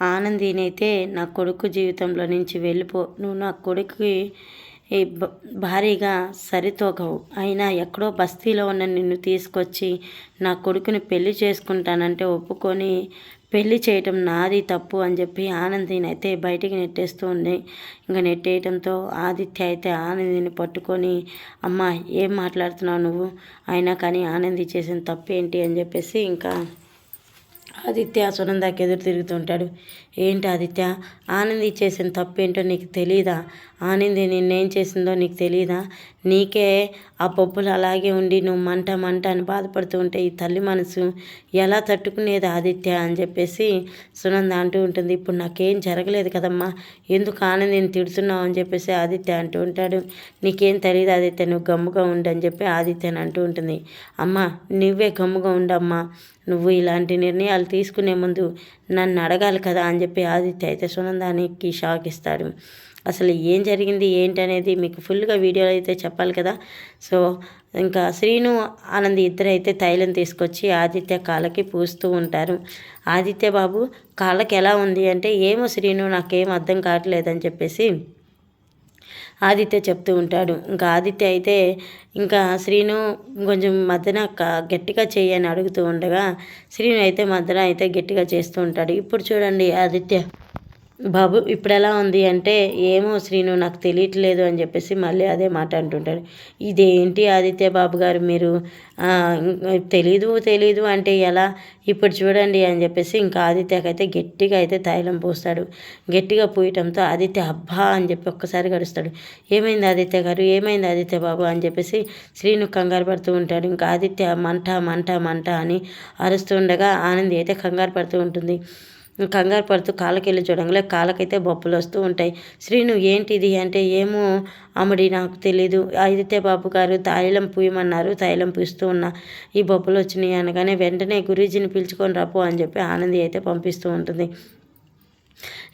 ఆనందినైతే నా కొడుకు జీవితంలో నుంచి వెళ్ళిపో. నువ్వు నా కొడుకుకి ఈ భారీగా సరితూగవు అయినా ఎక్కడో బస్తీలో ఉన్న నిన్ను తీసుకొచ్చి నా కొడుకుని పెళ్ళి చేసుకుంటానంటే ఒప్పుకొని పెళ్ళి చేయటం నాది తప్పు అని చెప్పి ఆనందిని అయితే బయటికి నెట్టేస్తూ ఉంది ఇంకా నెట్టేయటంతో ఆదిత్య అయితే ఆనందిని పట్టుకొని అమ్మ ఏం మాట్లాడుతున్నావు నువ్వు? అయినా కానీ ఆనంది చేసిన తప్పు ఏంటి అని చెప్పేసి ఇంకా ఆదిత్య సునందాకి ఎదురు తిరుగుతుంటాడు ఏంటి ఆదిత్య? ఆనంది చేసిన తప్పేంటో నీకు తెలీదా? ఆనంది నిన్నేం చేసిందో నీకు తెలీదా? నీకే ఆ పప్పులు అలాగే ఉండి నువ్వు మంట మంట అని బాధపడుతూ ఉంటే ఈ తల్లి మనసు ఎలా తట్టుకునేది ఆదిత్య అని చెప్పేసి సునంద అంటూ ఉంటుంది. ఇప్పుడు నాకేం జరగలేదు కదమ్మా. ఎందుకు ఆనందిని తిడుతున్నావు అని చెప్పేసి ఆదిత్య అంటూ ఉంటాడు. నీకేం తెలియదు ఆదిత్య నువ్వు గమ్ముగా ఉండు అని చెప్పి ఆదిత్యని అంటూ ఉంటుంది. అమ్మ నువ్వే గమ్ముగా ఉండమ్మా నువ్వు ఇలాంటి నిర్ణయాలు తీసుకునే ముందు నన్ను అడగాలి కదా అని చెప్పి ఆదిత్య అయితే సునందానికి షాక్ ఇస్తాడు. అసలు ఏం జరిగింది ఏంటి అనేది మీకు ఫుల్గా వీడియోలో అయితే చెప్పాలి కదా. సో ఇంకా శ్రీను ఆనంద్ ఇద్దరు అయితే తైలం తీసుకొచ్చి ఆదిత్య కాళ్ళకి పూస్తూ ఉంటారు. ఆదిత్య బాబు కాళ్ళకి ఎలా ఉంది అంటే ఏమో శ్రీను నాకేం అర్థం కావట్లేదని చెప్పేసి ఆదిత్య చెప్తూ ఉంటాడు. ఇంకా ఆదిత్య అయితే ఇంకా శ్రీను కొంచెం మధ్యన గట్టిగా చేయని అడుగుతూ ఉండగా శ్రీను అయితే మధ్యన అయితే గట్టిగా చేస్తూ ఉంటాడు. ఇప్పుడు చూడండి ఆదిత్య. బాబు ఇప్పుడు ఎలా ఉంది అంటే ఏమో శ్రీను నాకు తెలియట్లేదు అని చెప్పేసి మళ్ళీ అదే మాట అంటుంటాడు. ఇదేంటి ఆదిత్య బాబు గారు మీరు? తెలీదు తెలీదు అంటే ఎలా? ఇప్పుడు చూడండి అని చెప్పేసి ఇంకా ఆదిత్యకైతే గట్టిగా అయితే తైలం పోస్తాడు. గట్టిగా పూయటంతో ఆదిత్య అబ్బా అని చెప్పి ఒక్కసారి గడుస్తాడు. ఏమైంది ఆదిత్య గారు? ఏమైంది ఆదిత్య బాబు అని చెప్పేసి శ్రీను కంగారు పడుతూ ఉంటాడు. ఇంకా ఆదిత్య మంట మంట మంట అని అరుస్తుండగా ఆనంది అయితే కంగారు పడుతూ ఉంటుంది. కంగారు పడుతూ కాళ్ళకెళ్ళి చూడంగానే కాళ్ళకైతే బొప్పులు వస్తూ ఉంటాయి. శ్రీను ఏంటిది అంటే ఏమో అమ్మడి నాకు తెలీదు. అయితే బాబు గారు తైలం పూయమన్నారు తైలం పూస్తూ ఉన్నా. ఈ బొప్పులు వచ్చినాయి అనగానే వెంటనే గురూజీని పిలుచుకొని రాపో అని చెప్పి ఆనంది అయితే పంపిస్తూ ఉంటుంది.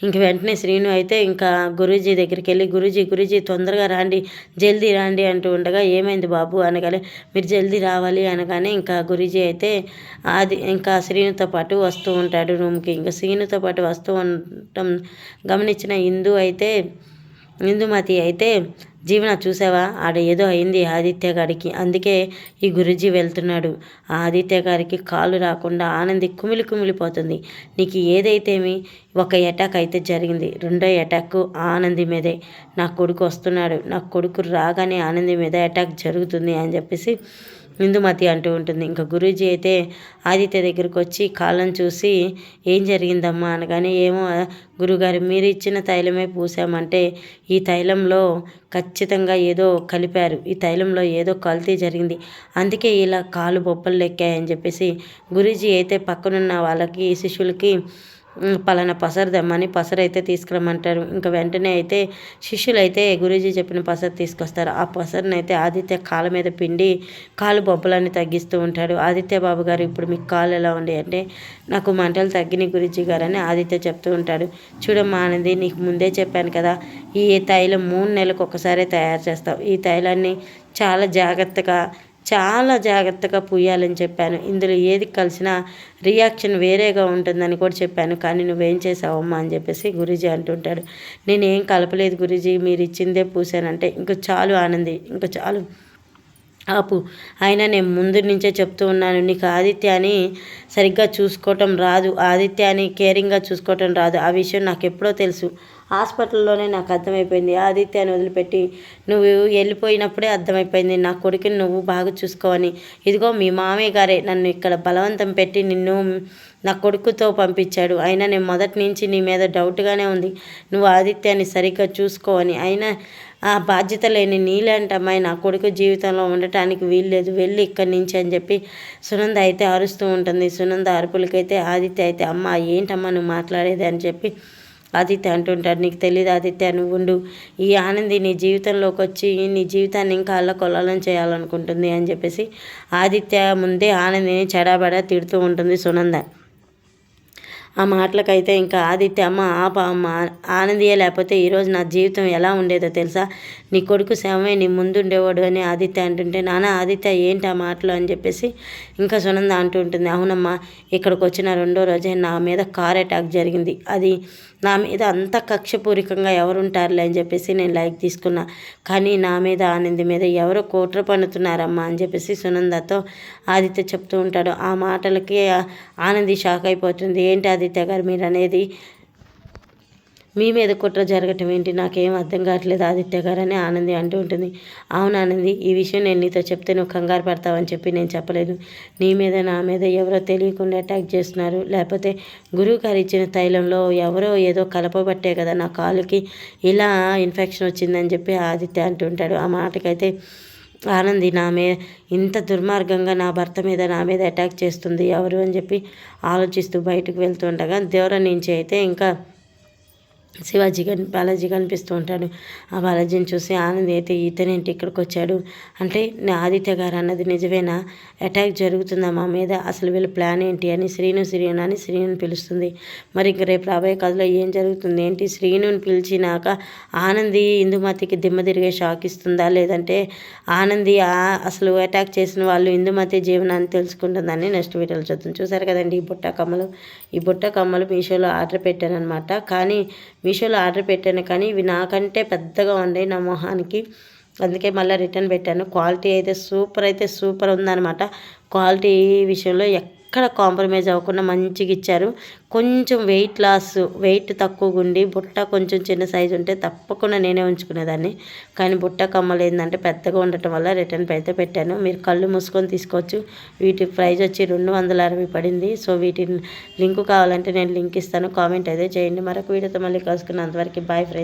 ఇంక వెంటనే శ్రీను అయితే ఇంకా గురూజీ దగ్గరికి వెళ్ళి గురూజీ గురూజీ తొందరగా రాండి జల్దీ రాండి అంటూ ఉండగా ఏమైంది బాబు? అనగానే మీరు జల్దీ రావాలి అనగానే ఇంకా గురూజీ అయితే అది ఇంకా శ్రీనుతో పాటు వస్తూ ఉంటాడు రూమ్కి. ఇంకా శ్రీనుతో పాటు వస్తూ ఉండటం గమనించిన ఇందు అయితే ఇందుమతి అయితే జీవన చూసావా? ఆడ ఏదో అయింది ఆదిత్య గారికి. అందుకే ఈ గురుజీ వెళ్తున్నాడు. ఆదిత్య గారికి కాలు రాకుండా ఆనంది కుమిలి కుమిలిపోతుంది నీకు ఏదైతేమి ఒక అటాక్ అయితే జరిగింది. రెండో అటాక్ ఆనంది మీదే. నా కొడుకు వస్తున్నాడు. నా కొడుకు రాగానే ఆనంది మీద అటాక్ జరుగుతుంది అని చెప్పేసి ఇందుమతి అంటూ ఉంటుంది. ఇంకా గురూజీ అయితే ఆదిత్య దగ్గరికి వచ్చి కాలం చూసి ఏం జరిగిందమ్మా? అనగానే ఏమో గురుగారు మీరు ఇచ్చిన తైలమే పూసామంటే ఈ తైలంలో ఖచ్చితంగా ఏదో కలిపారు. ఈ తైలంలో ఏదో కల్తీ జరిగింది. అందుకే ఇలా కాలు బొప్పలు లెక్కాయని చెప్పేసి గురూజీ అయితే పక్కనున్న వాళ్ళకి శిష్యులకి పలానా పసరు తెమ్మని పసరు అయితే తీసుకురమ్మంటారు. ఇంకా వెంటనే అయితే శిష్యులు అయితే గురూజీ చెప్పిన పసరు తీసుకొస్తారు. ఆ పసరుని అయితే ఆదిత్య కాళ్ళ మీద పిండి కాలు బొబ్బలన్నీ తగ్గిస్తూ ఉంటాడు. ఆదిత్య బాబు గారు ఇప్పుడు మీకు కాలు ఎలా ఉంది? అంటే నాకు మంటలు తగ్గినాయి గురూజీ గారు అని ఆదిత్య చెప్తూ ఉంటాడు. చూడమ్మా అనేది నీకు ముందే చెప్పాను కదా ఈ తైలం మూడు నెలలకు ఒకసారి తయారు చేస్తావు. ఈ తైలాన్ని చాలా జాగ్రత్తగా చాలా జాగ్రత్తగా పూయాలని చెప్పాను. ఇందులో ఏది కలిసినా రియాక్షన్ వేరేగా ఉంటుందని కూడా చెప్పాను. కానీ నువ్వేం చేసావమ్మా అని చెప్పేసి గురూజీ అంటుంటాడు. నేనేం కలపలేదు గురూజీ మీరు ఇచ్చిందే పూసానంటే. ఇంక చాలు ఆనంది. ఇంకా చాలు. ఆపు. అయినా నేను ముందు నుంచే చెప్తూ ఉన్నాను నీకు ఆదిత్యని సరిగ్గా చూసుకోవటం రాదు. ఆదిత్యాని కేరింగ్గా చూసుకోవటం రాదు. ఆ విషయం నాకు ఎప్పుడో తెలుసు. హాస్పిటల్లోనే నాకు అర్థమైపోయింది. ఆదిత్యాన్ని వదిలిపెట్టి నువ్వు వెళ్ళిపోయినప్పుడే అర్థమైపోయింది. నా కొడుకుని నువ్వు బాగా చూసుకోవని. ఇదిగో మీ మామయ్య గారే నన్ను ఇక్కడ బలవంతం పెట్టి నిన్ను నా కొడుకుతో పంపించాడు. అయినా నేను మొదటి నుంచి నీ మీద డౌట్గానే ఉంది. నువ్వు ఆదిత్యాన్ని సరిగ్గా చూసుకోవని. అయినా ఆ బాధ్యత లేని నీలాంటి అమ్మాయి నా కొడుకు జీవితంలో ఉండటానికి వీల్లేదు. వెళ్ళి ఇక్కడి నుంచి అని చెప్పి సునంద అయితే అరుస్తూ ఉంటుంది. సునంద అరుపులకైతే ఆదిత్య అయితే అమ్మ ఏంటమ్మా నువ్వు మాట్లాడేది? అని చెప్పి ఆదిత్య అంటుంటాడు. నీకు తెలియదు ఆదిత్య? నువ్వు ఉండు. ఈ ఆనంది నీ జీవితంలోకి వచ్చి నీ జీవితాన్ని ఇంకా అల్ల కొల్లాలని చేయాలనుకుంటుంది అని చెప్పేసి ఆదిత్య ముందే ఆనందిని చెడాబడా తిడుతూ ఉంటుంది సునంద. ఆ మాటలకైతే ఇంకా ఆదిత్య అమ్మ ఆప అమ్మ ఆనందియే లేకపోతే ఈరోజు నా జీవితం ఎలా ఉండేదో తెలుసా? నీ కొడుకు శవమే నీ ముందు ఉండేవాడు అని ఆదిత్య అంటుంటే నాన్న ఆదిత్య ఏంటి ఆ మాటలు? అని చెప్పేసి ఇంకా సునంద అంటూ ఉంటుంది అవునమ్మా ఇక్కడికి వచ్చిన రెండో రోజే నా మీద కార్ అటాక్ జరిగింది. అది నా మీద అంత కక్షపూరికంగా ఎవరుంటారులే అని చెప్పేసి నేను లైక్ తీసుకున్నా. కానీ నా మీద ఆనంది మీద ఎవరో కోట్ర పన్నుతున్నారమ్మా అని చెప్పేసి సునందతో ఆదిత్య చెప్తూ ఉంటాడు. ఆ మాటలకి ఆనంది షాక్ అయిపోతుంది. ఏంటి ఆదిత్య గారు మీరు అనేది మీ మీద కుట్ర జరగటం ఏంటి? నాకేం అర్థం కావట్లేదు ఆదిత్య గారు అని ఆనంది అంటూ ఉంటుంది. అవును ఆనంది ఈ విషయం నేను నీతో చెప్తే నువ్వు కంగారు పడతావని చెప్పి నేను చెప్పలేదు. నీ మీద నా మీద ఎవరో తెలియకుండా అటాక్ చేస్తున్నారు. లేకపోతే గురువు గారు ఇచ్చిన తైలంలో ఎవరో ఏదో కలపబట్టే కదా నా కాలుకి ఇలా ఇన్ఫెక్షన్ వచ్చిందని చెప్పి ఆదిత్య అంటుంటాడు ఆ మాటకైతే ఆనంది నా మీద ఇంత దుర్మార్గంగా నా భర్త మీద నా మీద అటాక్ చేస్తుంది ఎవరు అని చెప్పి ఆలోచిస్తూ బయటకు వెళ్తుండగా దేవర నుంచి అయితే ఇంకా శివాజీ కని బాలాజీ కనిపిస్తూ ఉంటాడు. ఆ బాలాజీని చూసి ఆనంద్ అయితే ఇతనేంటి ఇక్కడికి వచ్చాడు? అంటే నా ఆదిత్య గారు అన్నది నిజమేనా? అటాక్ జరుగుతుందా మా మీద? అసలు వీళ్ళ ప్లాన్ ఏంటి? అని శ్రీను శ్రీను అని శ్రీనుని పిలుస్తుంది. మరి ఇంక రేపు రాబోయే కథలో ఏం జరుగుతుంది ఏంటి? శ్రీనుని పిలిచినాక ఆనంది ఇందుమతికి దిమ్మ తిరిగే షాక్ ఇస్తుందా? లేదంటే ఆనంది అసలు అటాక్ చేసిన వాళ్ళు ఇందుమతి జీవనాన్ని తెలుసుకుంటుందని నెక్స్ట్ వీడియోలో చూద్దాం. చూసారు కదండి ఈ బుట్ట కమ్మలు? ఈ బుట్ట కమ్మలు మీషోలో ఆర్డర్ పెట్టాను అనమాట కానీ మీషోలో ఆర్డర్ పెట్టాను కానీ ఇవి నాకంటే పెద్దగా ఉన్నాయి నా మొహానికి. అందుకే మళ్ళీ రిటర్న్ పెట్టాను. క్వాలిటీ అయితే సూపర్ అయితే సూపర్ ఉందన్నమాట. క్వాలిటీ విషయంలో ఎక్కడ కాంప్రమైజ్ అవ్వకుండా మంచిగా ఇచ్చారు. కొంచెం వెయిట్ లాస్ వెయిట్ తక్కువగా ఉండి బుట్ట కొంచెం చిన్న సైజు ఉంటే తప్పకుండా నేనే ఉంచుకునేదాన్ని. కానీ బుట్ట కమ్మలు ఏంటంటే పెద్దగా ఉండటం వల్ల రిటర్న్ అయితే పెట్టాను. మీరు కళ్ళు మూసుకొని తీసుకోవచ్చు. వీటి ప్రైజ్ వచ్చి రెండు వందల అరవై పడింది. సో వీటి లింక్ కావాలంటే నేను లింక్ ఇస్తాను. కామెంట్ అయితే చేయండి. మరొక వీడియోతో మళ్ళీ కలుసుకున్నంతవరకు బాయ్ ఫ్రెండ్స్.